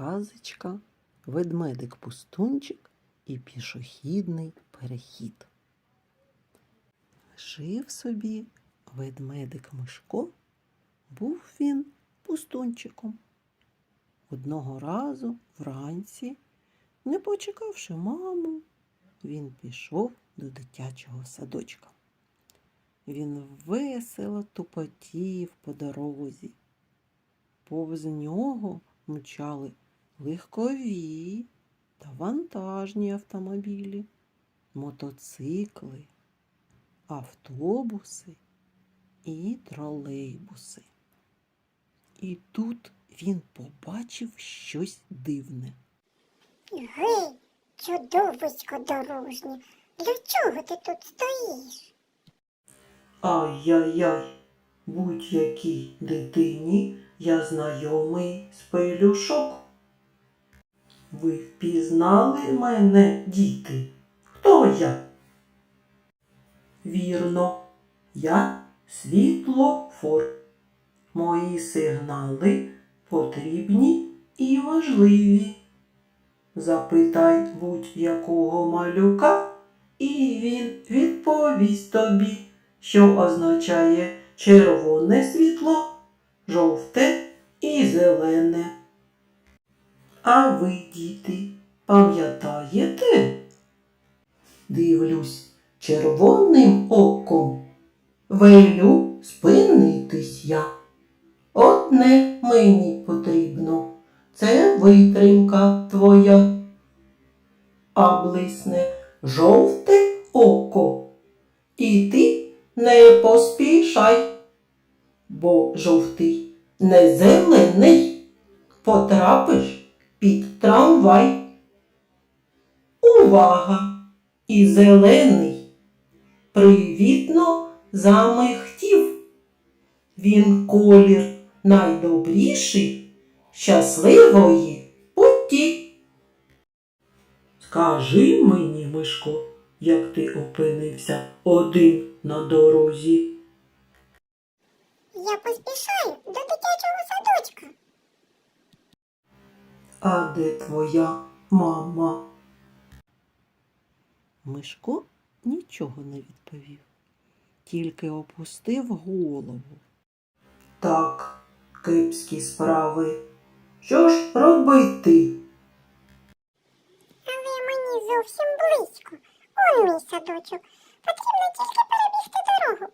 Казочка, ведмедик пустунчик і пішохідний перехід. Жив собі ведмедик Мишко, був він пустунчиком. Одного разу вранці, не почекавши маму, він пішов до дитячого садочка. Він весело тупотів по дорозі. Повз нього мчали легкові та вантажні автомобілі, мотоцикли, автобуси і тролейбуси. І тут він побачив щось дивне. Гей, чудовисько дорожнє, для чого ти тут стоїш? Ай-яй-яй, будь-якій дитині я знайомий з пелюшок. Ви впізнали мене, діти? Хто я? Вірно, я світлофор. Мої сигнали потрібні і важливі. Запитай будь-якого малюка, і він відповість тобі, що означає червоне світло, жовте і зелене. А ви, діти, пам'ятаєте? Дивлюсь червоним оком. Велю спинитись я. Одне мені потрібно, це витримка твоя. А блисне жовте око. І ти не поспішай, бо жовтий не зелений. Потрапиш під трамвай. Увага! І зелений привітно замихтів. Він колір найдобріший, щасливої путі. Скажи мені, Мишко, як ти опинився один на дорозі? Я поспішаю до дитячого. А де твоя мама? Мишко нічого не відповів, тільки опустив голову. Так, кепські справи. Що ж робити? Але мені зовсім близько. Он мій садочок. Потрібно тільки перебігти дорогу.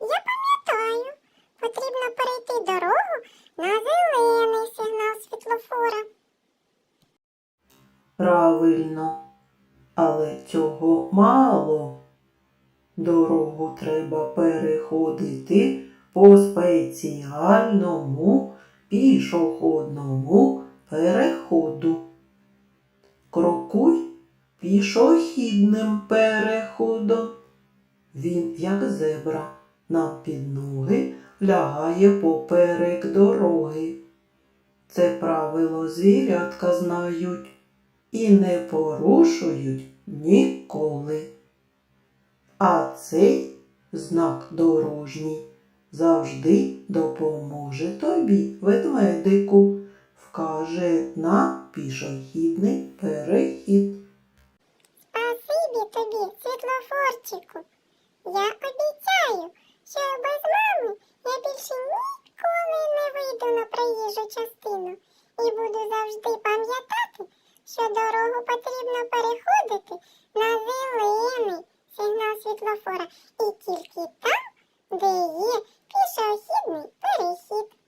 Я пам'ятаю, потрібно перейти дорогу на зелений сигнал світлофора. Правильно, але цього мало. Дорогу треба переходити по спеціальному пішохідному переходу. Крокуй пішохідним переходом. Він, як зебра, нам під ноги лягає поперек дороги. Це правило звірятка знають і не порушують ніколи. А цей знак дорожній завжди допоможе тобі, ведмедику, вкаже на пішохідний перехід. Спасибі тобі, світлофорчику. Я обіцяю, що без мами я більше ніколи не вийду на проїжджу частину і буду завжди пам'ятати, що дорогу потрібно переходити на зелений сигнал світлофора і тільки там, де є пішохідний перехід.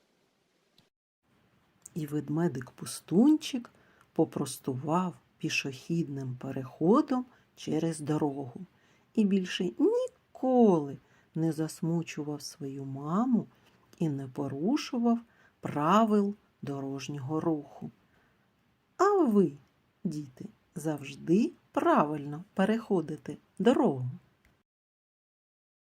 І ведмедик пустунчик попростував пішохідним переходом через дорогу і більше ніколи не засмучував свою маму і не порушував правил дорожнього руху. А ви, діти, завжди правильно переходити дорогу.